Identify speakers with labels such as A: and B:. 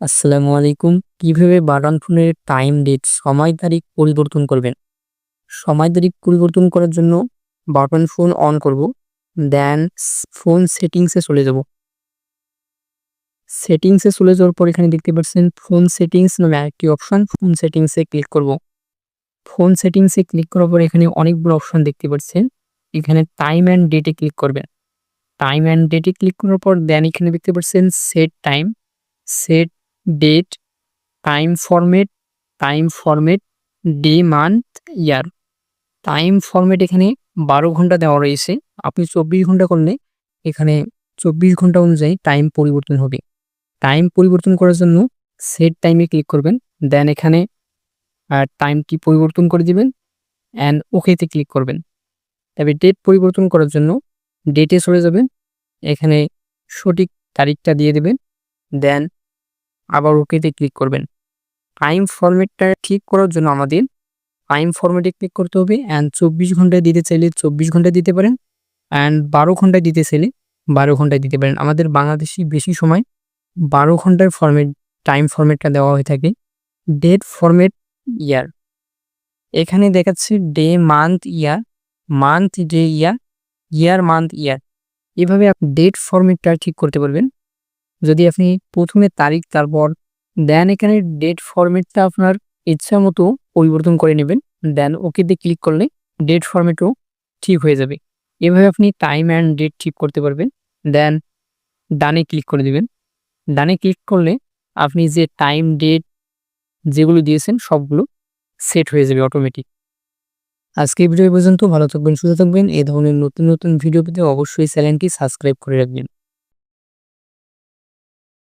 A: আসসালামু আলাইকুম। কীভাবে বাটন ফোনের টাইম ডেট, সময় তারিখ পরিবর্তন করবেন? সময় তারিখ পরিবর্তন করার জন্য বাটন ফোন অন করব, দেন ফোন সেটিংসে চলে যাব। সেটিংসে চলে যাওয়ার পর এখানে দেখতে পাচ্ছেন ফোন সেটিংস নামে একটি অপশন, ফোন সেটিংসে ক্লিক করব। ফোন সেটিংসে ক্লিক করার পর এখানে অনেকগুলো অপশন দেখতে পাচ্ছেন, এখানে টাইম অ্যান্ড ডেটে ক্লিক করবেন। টাইম অ্যান্ড ডেটে ক্লিক করার পর দেন এখানে দেখতে পাচ্ছেন set time, set date time format time format day month year time format এখানে বারো ঘণ্টা দেওয়া রয়েছে। আপনি চব্বিশ ঘণ্টা করলে এখানে চব্বিশ ঘণ্টা অনুযায়ী টাইম পরিবর্তন হবে। টাইম পরিবর্তন করার জন্য সেট টাইমে ক্লিক করবেন। দেন এখানে টাইমটি পরিবর্তন করে দিবেন? অ্যান্ড ওকেতে ক্লিক করবেন। তবে ডেট পরিবর্তন করার জন্য ডেটে সরে যাবেন। এখানে সঠিক তারিখটা দিয়ে দেবেন। দেন আবার ওকেতে ক্লিক করবেন। টাইম ফরম্যাটটা ঠিক করার জন্য আমাদের টাইম ফরম্যাটে ক্লিক করতে হবে অ্যান্ড চব্বিশ ঘন্টায় দিতে চাইলে চব্বিশ ঘন্টায় দিতে পারেন অ্যান্ড বারো ঘন্টায় দিতে চাইলে বারো ঘন্টায় দিতে পারেন। আমাদের বাংলাদেশি বেশি সময় বারো ঘণ্টার ফরম্যাট টাইম ফরম্যাটটা দেওয়া হয়ে থাকে। ডেট ফরম্যাট ইয়ার এখানে দেখাচ্ছে day month year month day year year month year এভাবে আপনি ডেট ফরম্যাটটা ঠিক করতে পারবেন। যদি আপনি প্রথমে তারিখ, তারপর দেন এখানে ডেট ফরম্যাটটা আপনার ইচ্ছা মতো পরিবর্তন করে নেবেন। দেন ওকেতে ক্লিক করলে ডেট ফরম্যাটও ঠিক হয়ে যাবে। এভাবে আপনি টাইম অ্যান্ড ডেট ঠিক করতে পারবেন। দেন ডানে ক্লিক করে দিবেন। ডানে ক্লিক করলে আপনি যে টাইম ডেট যেগুলো দিয়েছেন সবগুলো সেট হয়ে যাবে অটোমেটিক আজকে ভিডিও পর্যন্ত ভালো থাকবেন, সুস্থ থাকবেন। এই ধরনের নতুন নতুন ভিডিও পেতে অবশ্যই চ্যানেলটি সাবস্ক্রাইব করে রাখবেন।